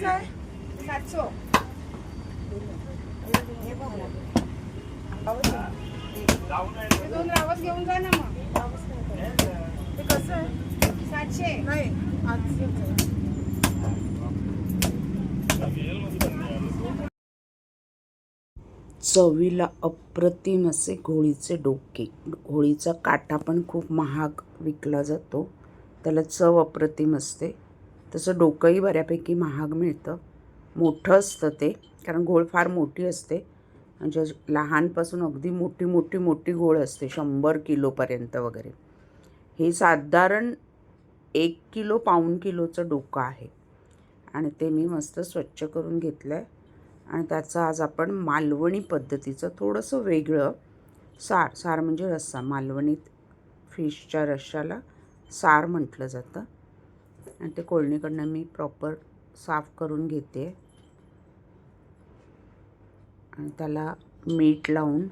कसं आहे सातशो हे बघ ना. ते दोन रावस घेऊन जा ना मग. ते कसं आहे? सातशे. नाही आज चवीला अप्रतिम असे घोळीचे डोके. घोळीचा काटा पण खूप महाग विकला जातो. त्याला चव अप्रतिम असते. तसं डोकंही बऱ्यापैकी महाग मिळतं. मोठं असतं ते कारण घोळ फार मोठी असते. म्हणजे लहानपासून अगदी मोठी मोठी मोठी घोळ असते शंभर किलोपर्यंत वगैरे. हे साधारण एक किलो पाऊण किलोचं डोकं आहे. आणि ते मी मस्त स्वच्छ करून घेतलं आहे आणि त्याचं आज आपण मालवणी पद्धतीचं थोडंसं वेगळं सार सार म्हणजे रस्सा. मालवणीत फिशच्या रश्शाला सार म्हटलं जातं. आणि ते कोळणीकडनं मी प्रॉपर साफ करून घेते. आणि त्याला मीठ लावून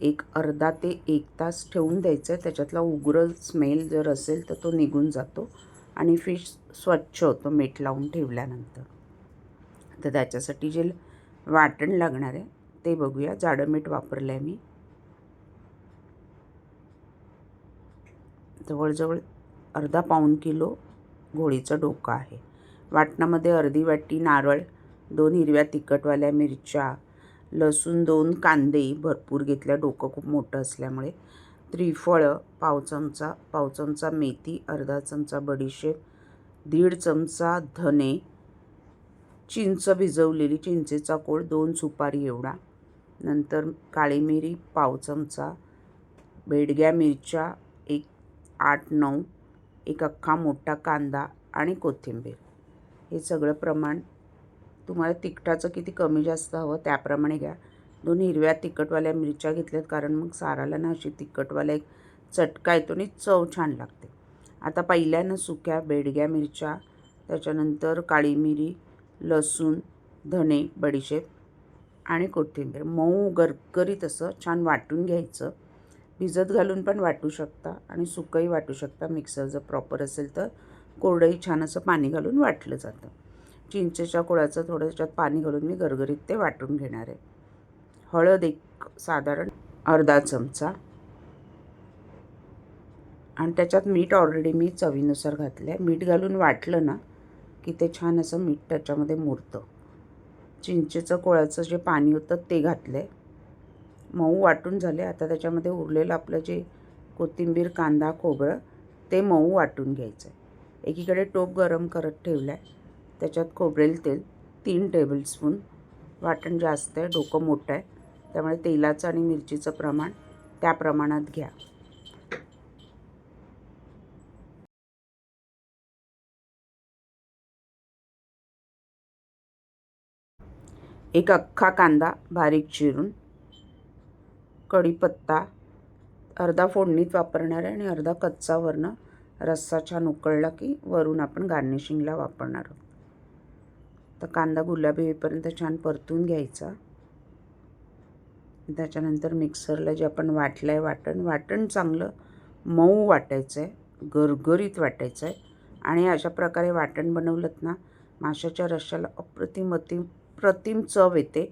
एक अर्धा ते एक तास ठेवून द्यायचं आहे त्याच्यातला उग्र स्मेल जर असेल तर तो निघून जातो आणि फिश स्वच्छ होतो मीठ लावून ठेवल्यानंतर. तर त्याच्यासाठी जे वाटण लागणार आहे ते बघूया. जाडं मीठ वापरलं आहे मी. जवळजवळ अर्धा पाऊण किलो घोळीचं डोकं आहे. वाटणामध्ये अर्धी वाटी नारळ दोन हिरव्या तिखटवाल्या मिरच्या लसूण दोन कांदे भरपूर घेतल्या. डोकं खूप मोठं असल्यामुळे त्रिफळं पाव चमचा पाव चमचा मेथी अर्धा चमचा बडीशेप दीड चमचा धने चिंच भिजवलेली चिंचेचा कोळ दोन सुपारी एवढा. नंतर काळी मिरी पाव चमचा बेडग्या मिरच्या एक आठ नऊ एक अख्खा मोठा कांदा आणि कोथिंबीर. हे सगळं प्रमाण तुम्हाला तिखटाचं किती कमी जास्त हवं त्याप्रमाणे घ्या. दोन हिरव्या तिखटवाल्या मिरच्या घेतल्यात कारण मग साराला ना अशी तिखटवाल्या एक चटका येतो आणि चव छान लागते. आता पहिल्यानं सुक्या बेडग्या मिरच्या त्याच्यानंतर काळी मिरी लसूण धणे बडीशेप आणि कोथिंबीर. मऊ गरगरीत असं छान वाटून घ्यायचं. भिजत घालून पण वाटू शकता आणि सुकंही वाटू शकता. मिक्सर जर प्रॉपर असेल तर कोरडंही छान असं पाणी घालून वाटलं जातं. चिंचेच्या कोळाचं थोडं त्याच्यात पाणी घालून मी गरगरीत ते वाटून घेणार आहे. हळद एक साधारण अर्धा चमचा. आणि त्याच्यात मीठ ऑलरेडी मी चवीनुसार घातलं आहे मीठ घालून वाटलं ना की ते छान असं मीठ त्याच्यामध्ये मुरतं. चिंचेचं कोळ्याचं जे पाणी होतं ते घातलं आहे मऊ वाटून झाले. आता त्याच्यामध्ये उरलेलं आपलं जे कोथिंबीर कांदा खोबरं ते मऊ वाटून घ्यायचं आहे. एकीकडे टोप गरम करत ठेवलं आहे त्याच्यात खोबरेल तेल तीन टेबलस्पून वाटण जास्त आहे डोकं मोठं आहे. त्यामुळे तेलाचं आणि मिरचीचं प्रमाण त्या प्रमाणात घ्या. एक अख्खा कांदा बारीक चिरून कढीपत्ता अर्धा फोडणीत वापरणार आहे आणि अर्धा कच्चा वरनं रस्सा छान उकळला की वरून आपण गार्निशिंगला वापरणार आहोत. तर कांदा गुलाबी होईपर्यंत छान परतून घ्यायचा. त्याच्यानंतर मिक्सरला जे आपण वाटलं आहे वाटण वाटण चांगलं मऊ वाटायचं आहे गरगरीत वाटायचं आहे आणि अशा प्रकारे वाटण बनवलं ना माशाच्या रश्श्याला अप्रतिम प्रतिम चव येते.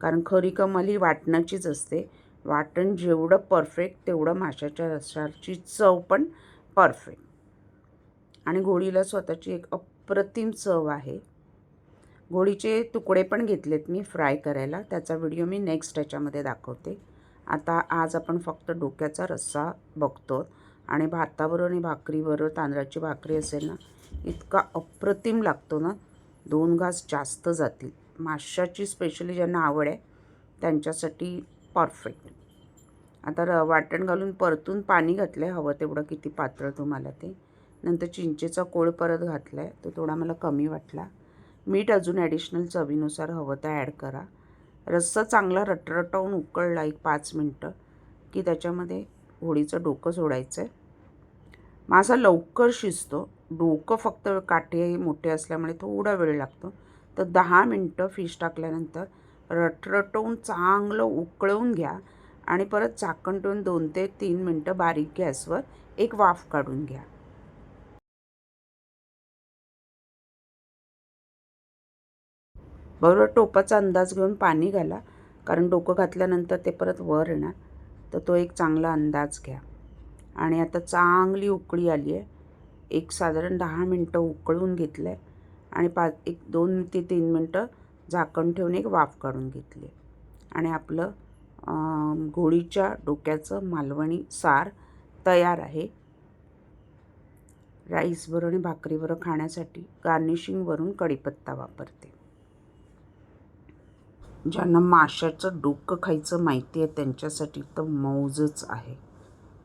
कारण खरी कमाली वाटणाचीच असते. वाटण जेवढं परफेक्ट तेवढं माशाच्या रसाची चव पण परफेक्ट आणि गोळीला स्वतःची एक अप्रतिम चव आहे. गोळीचे तुकडे पण घेतलेत मी फ्राय करायला. त्याचा व्हिडिओ मी नेक्स्ट ह्याच्यामध्ये दाखवते. आता आज आपण फक्त डोक्याचा रस्सा बघतो आणि भाताबरोबर आणि भाकरीबरोबर तांदळाची भाकरी असेल ना इतका अप्रतिम लागतो ना. दोन घास जास्त जातील. माशाची स्पेशली ज्यांना आवड आहे त्यांच्यासाठी परफेक्ट. आता र वाटण घालून परतून पाणी घातलं आहे हवं तेवढं किती पातळ तुम्हाला ते. नंतर चिंचेचा कोळ परत घातला आहे तो थोडा मला कमी वाटला. मीठ अजून ॲडिशनल चवीनुसार हवं तर ॲड करा. रस्सा चांगला रटरटावून उकळला एक पाच मिनटं की त्याच्यामध्ये होळीचं डोकं सोडायचं आहे मासा लवकर शिजतो. डोकं फक्त काठे मोठे असल्यामुळे थोडा वेळ लागतो. तर दहा मिनटं फिश टाकल्यानंतर रटरटवून चांगलं उकळवून घ्या आणि परत चाकण ठेवून दोन ते तीन मिनटं बारीक गॅसवर एक वाफ काढून घ्या. बरोबर टोपाचा अंदाज घेऊन पाणी घाला कारण डोकं घातल्यानंतर ते परत वर येणार. तर तो एक चांगला अंदाज घ्या. आणि आता चांगली उकळी आली आहे. एक साधारण दहा मिनटं उकळून घेतलं आहे आणि पाच एक दोन ते तीन मिनटं झाकण ठेवून एक वाफ काढून घेतली. आणि आपलं घोळीच्या डोक्याचं मालवणी सार तयार आहे. राईसबरोबर आणि भाकरीबरोबर खाण्यासाठी गार्निशिंगवरून कढीपत्ता वापरते. ज्यांना माशाचं डोकं खायचं माहिती आहे त्यांच्यासाठी तर मौजच आहे.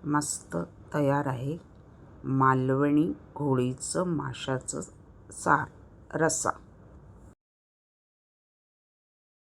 मस्त तयार आहे. मालवणी घोळीचं माशाचं सार रस्सा